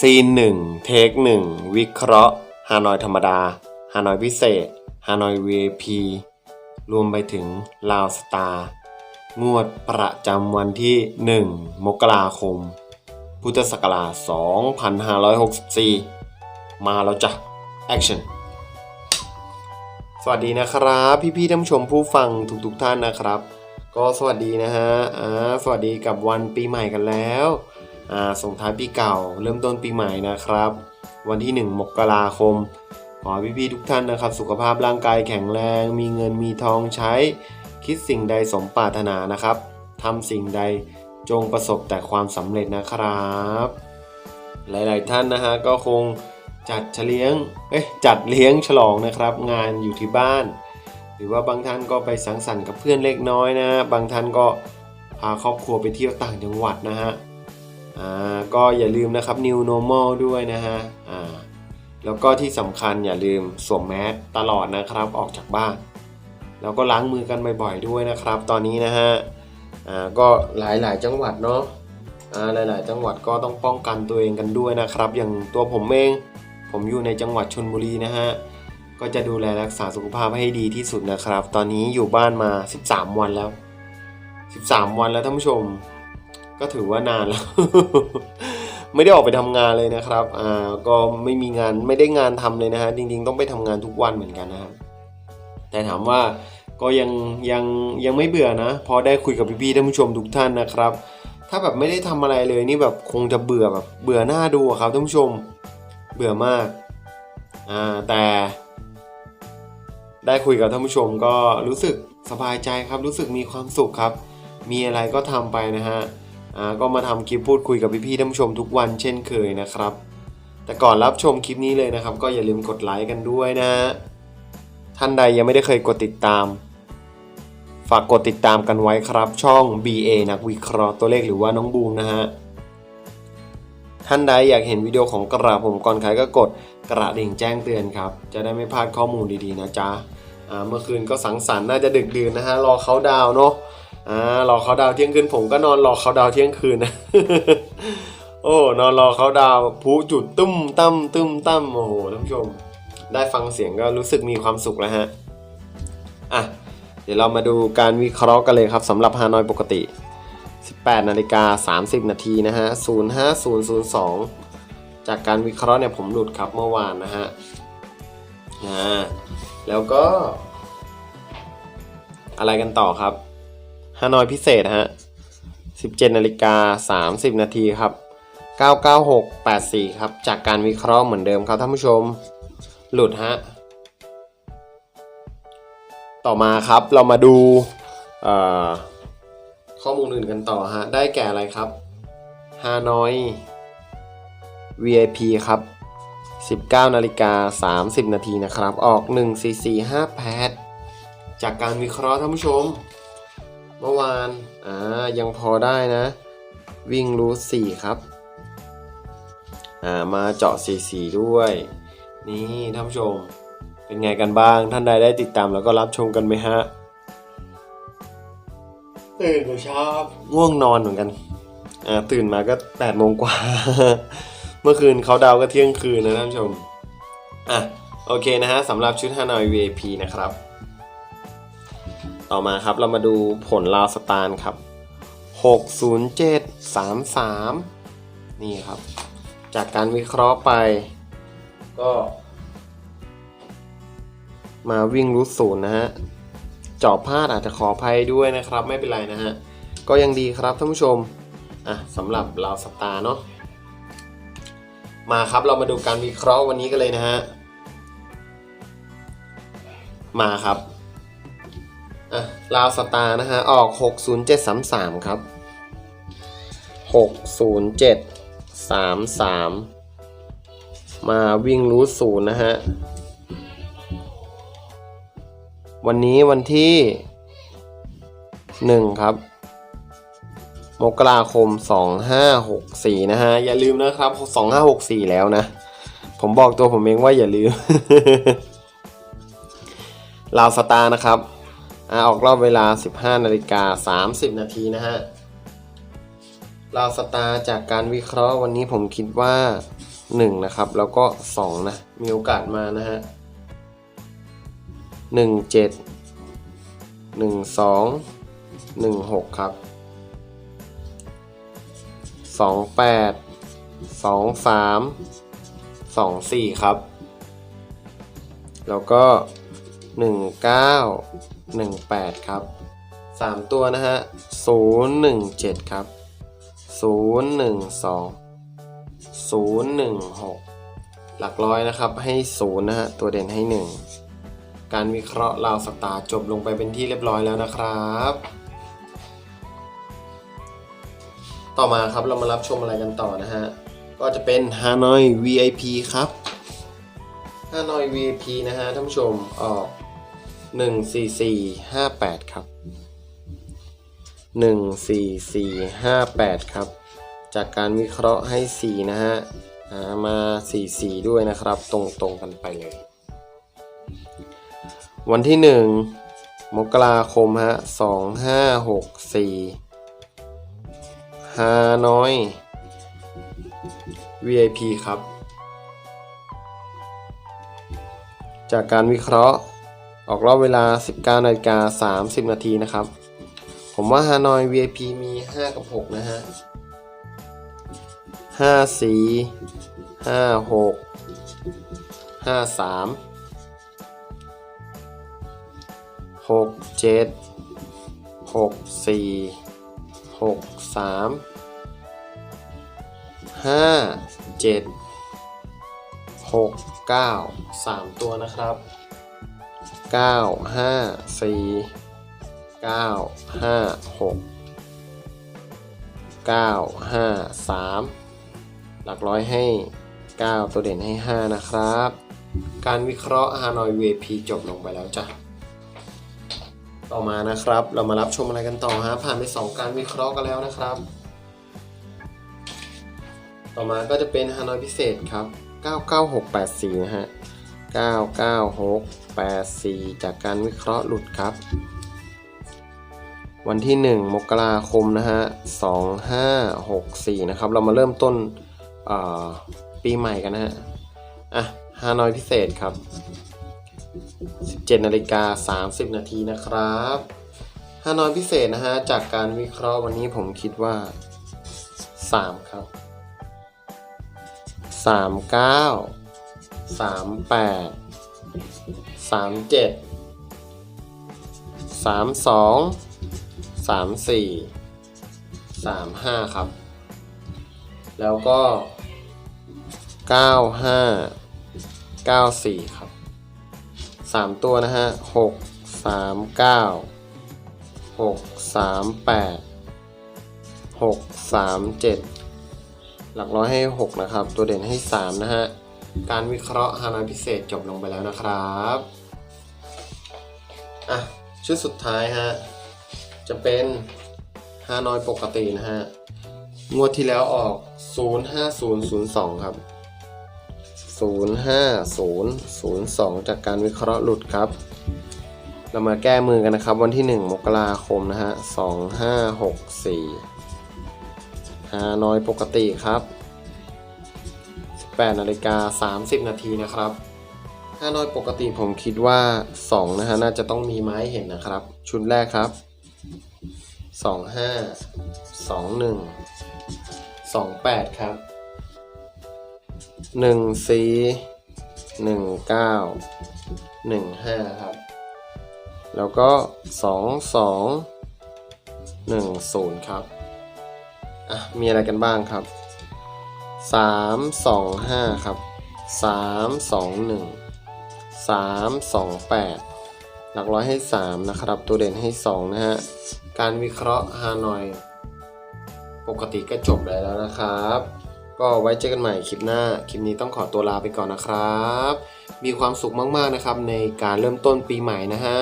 ซีนหนึ่งเทคหนึ่งวิเคราะห์ฮานอยธรรมดาฮานอยพิเศษฮานอย VIP รวมไปถึงลาวสตาร์งวดประจำวันที่ 1 มกราคม พุทธศักราช 2564 มาแล้วจ้ะ แอคชั่น สวัสดีนะครับ พี่ๆท่านผู้ชมผู้ฟังทุกๆทท่านนะครับ ก็สวัสดีนะฮะอ่าสวัสดีกับวันปีใหม่กันแล้ว ส่งท้ายปีเก่า เริ่มต้นปีใหม่นะครับ วันที่ 1 มกราคม ขอพี่ๆทุกท่านนะครับ สุขภาพร่างกายแข็งแรง มีเงินมีทองใช้ คิดสิ่งใดสมปรารถนานะครับทำสิ่งใดจงประสบแต่ความสำเร็จนะครับ หลายๆท่านนะฮะก็คงจัดเฉลี้ยง เอ๊ะจัดเลี้ยงฉลองนะครับ งานอยู่ที่บ้าน หรือว่าบางท่านก็ไปสังสรรค์กับเพื่อนเล็กน้อยนะ บางท่านก็พาครอบครัวไปเที่ยวต่างจังหวัดนะฮะ อ่าก็อย่าลืมนะครับ New Normal ด้วยนะฮะอ่าแล้วก็ที่สำคัญอย่าลืมสวมแมสตลอดนะครับออกจากบ้าน แล้วก็ล้างมือกันบ่อยๆด้วยนะครับ ตอนนี้นะฮะอ่าก็หลายๆจังหวัดเนาะอ่าหลาย ๆ จังหวัดก็ต้องป้องกันตัวเองกันด้วยนะครับ อย่างตัวผมเองผมอยู่ในจังหวัดชนบุรีนะฮะก็จะดูแลรักษาสุขภาพให้ดีที่สุดนะครับ ตอนนี้อยู่บ้านมา 13 วันแล้ว 13 วันแล้วท่านผู้ชม ก็ถือว่านานแล้ว ไม่ได้ออกไปทำงานเลยนะครับ อ่า ก็ไม่มีงานไม่ได้งานทำเลยนะฮะ จริงๆ ต้องไปทำงานทุกวันเหมือนกันนะครับ แต่ถามว่าก็ยังยังยังไม่เบื่อนะ พอได้คุยกับพี่ๆท่านผู้ชมทุกท่านนะครับ ถ้าแบบไม่ได้ทำอะไรเลยนี่แบบคงจะเบื่อแบบเบื่อหน้าดูครับท่านผู้ชม เบื่อมาก อ่า แต่ ได้คุยกับท่านผู้ชมก็รู้สึกสบายใจครับ รู้สึกมีความสุขครับ มีอะไรก็ทำไปนะฮะ ก็มาทำคลิปพูดคุยกับพี่ๆท่านผู้ชมทุกวันเช่นเคยนะครับ แต่ก่อนรับชมคลิปนี้เลยนะครับ ก็อย่าลืมกดไลค์กันด้วยนะฮะท่านใดยังไม่ได้เคยกดติดตาม ฝากกดติดตามกันไว้ครับ ช่อง BA นักวิเคราะห์ตัวเลขหรือว่าน้องบูมนะฮะท่านใดอยากเห็นวิดีโอของกระผมก่อนใครก็กดกระดิ่งแจ้งเตือนครับ จะได้ไม่พลาดข้อมูลดีๆนะจ๊ะอ่าเมื่อคืนก็สังสรรค์น่าจะดึกดื่นนะฮะรอเขาดาวเนาะ อ่ารอเขาดาวเที่ยงคืนผมก็นอนรอเขาดาวเที่ยงคืนนะโอ้นอนรอเขาดาวน์พลุจุดตุ้มตั้มตุ้มตั้มโอ้โหท่านผู้ชม ได้ฟังเสียงก็รู้สึกมีความสุขแล้วฮะอะเดี๋ยวเรามาดูการวิเคราะห์กันเลยครับสำหรับฮานอยปกติ 18นาฬิกา30 นาทีนะฮะ 05002 จากการวิเคราะห์เนี่ยผมหลุดครับเมื่อวานนะฮะอ่าแล้วก็ อะไรกันต่อครับ ฮานอยพิเศษฮะ 17นาฬิกา30 นาทีครับ 99684 ครับ จากการวิเคราะห์เหมือนเดิมครับท่านผู้ชม หลุดฮะ ต่อมาครับเรามาดูข้อมูลอื่นกันต่อฮะ ได้แก่อะไรครับฮานอย VIP ครับ 19นาฬิกา30 นาทีนะครับ ออก1445จากการวิเคราะห์ท่านผู้ชม มื่อวาน อ่า ยังพอได้นะ วิ่งรูท4ครับ อ่า มาเจาะ44ด้วย นี่ท่านผู้ชม เป็นไงกันบ้าง ท่านใดได้ติดตามแล้วก็รับชมกันไหมฮะตื่นแต่เช้าง่วงนอนเหมือนกัน อ่า ตื่นมาก็8ปดโมงกว่า เมื่อคืนเขาดาวก็เที่ยงคืนนะท่านผู้ชม อะ โอเคนะฮะสำหรับชุดฮานอย VIP นะครับ ต่อมาครับเรามาดูผลลาวสตาร์ครับ60733 นี่ครับ จากการวิเคราะห์ไป ก็ มาวิ่งรูทศูนย์นะฮะจาะพลาดอาจจะขออภัยด้วยนะครับ ไม่เป็นไรนะฮะ ก็ยังดีครับท่านผู้ชม อะสำหรับลาวสตาร์เนาะมาครับเรามาดูการวิเคราะห์วันนี้กันเลยนะฮะ มาครับ อะลาวสตาร์นะฮะ ออก 60733 ครับ 60733 มาวิ่งรูทศูนย์นะฮะ วันนี้วันที่ 1 ครับมกราคม 2564 นะฮะ อย่าลืมนะครับ 2564 แล้วนะ ผมบอกตัวผมเองว่าอย่าลืมลาวสตาร์นะครับ อออกรอบเวลา 15นาฬิกา30 นาทีนะฮะลาสตาร์จากการวิเคราะห์วันนี้ผมคิดว่า 1 นะครับ แล้วก็ 2 นะ มีโอกาสมานะฮะ 1 7 1 2 1 6 ครับ 2 8 2 3 2 4 ครับ แล้วก็ 1 1 8 ครับ 3 ตัวนะฮะ0 1 7 ครับ 0 1 2 0 1 6 หลักร้อยนะครับให้0นะฮะตัวเด่นให้ 1 การวิเคราะห์ราวสตาร์จบลงไปเป็นที่เรียบร้อยแล้วนะครับ ต่อมาครับเรามารับชมอะไรกันต่อนะฮะ ก็จะเป็น Hanoi VIP ครับ Hanoi VIP นะฮะท่านผู้ชมออก 14458ครับ14458ครับ จากการวิเคราะห์ให้4นะฮะหามา44ด้วยนะครับ ตรงๆกันไปเลย วันที่1มกราคมฮะ2564ฮานอย VIP ครับ จากการวิเคราะห์ ออกรอบเวลา 19นาฬิกา30 นาทีนะครับ ผมว่าฮานอย VIP มี 5 กับ 6 นะฮะ5 4 5 6 5 3 6 7 6 4 6 3 5 7 6 9 3ตัวนะครับ 9 5 4 9 5 6 9 5 3หลักร้อยให้ 9 ตัวเด่นให้ 5 นะครับ การวิเคราะห์ฮานอย VP จบลงไปแล้วจ้ะ ต่อมานะครับ เรามารับชมอะไรกันต่อฮะ ผ่านไป 2 การวิเคราะห์กันแล้วนะครับ ต่อมาก็จะเป็นฮานอยพิเศษครับ 99684 นะฮะ 99684 จากการวิเคราะห์หลุดครับ วันที่ 1 มกราคมนะฮะ2564 นะครับ เรามาเริ่มต้นปีใหม่กันนะฮะ อะฮานอยพิเศษครับ 17นาฬิกา30 นาทีนะครับฮานอยพิเศษนะฮะ จากการวิเคราะห์วันนี้ผมคิดว่า 3 ครับ 39 38 37 32 34 35ครับ แล้วก็95 94ครับ3ตัวนะฮะ6 3 9 6 3 8 6 3 7หลักร้อยให้6นะครับ ตัวเด่นให้3นะฮะ การวิเคราะห์ฮานอยพิเศษจบลงไปแล้วนะครับอะชุดสุดท้ายฮะจะเป็นฮานอยปกตินะฮะงวดที่แล้วออก 05002 ครับ 05002 จากการวิเคราะห์หลุดครับ เรามาแก้มือกันนะครับ วันที่ 1 มกราคมนะฮะ 2564ฮานอยปกติครับ 8นาฬิกา30 นาทีนะครับฮานอยปกติผมคิดว่า 2 นะฮะ น่าจะต้องมีไม้เห็นนะครับ ชุดแรกครับ 25 21 28 ครับ 14 19 15 ครับ แล้วก็ 22 10 ครับ อะ มีอะไรกันบ้างครับ 3 2 5ครับ3 2 1 3 2 8หลักร้อยให้3นะครับ ตัวเด่นให้2นะฮะ การวิเคราะห์ฮานอย ปกติก็จบได้แล้วนะครับ ก็ไว้เจอกันใหม่คลิปหน้า คลิปนี้ต้องขอตัวลาไปก่อนนะครับ มีความสุขมากๆนะครับในการเริ่มต้นปีใหม่นะฮะ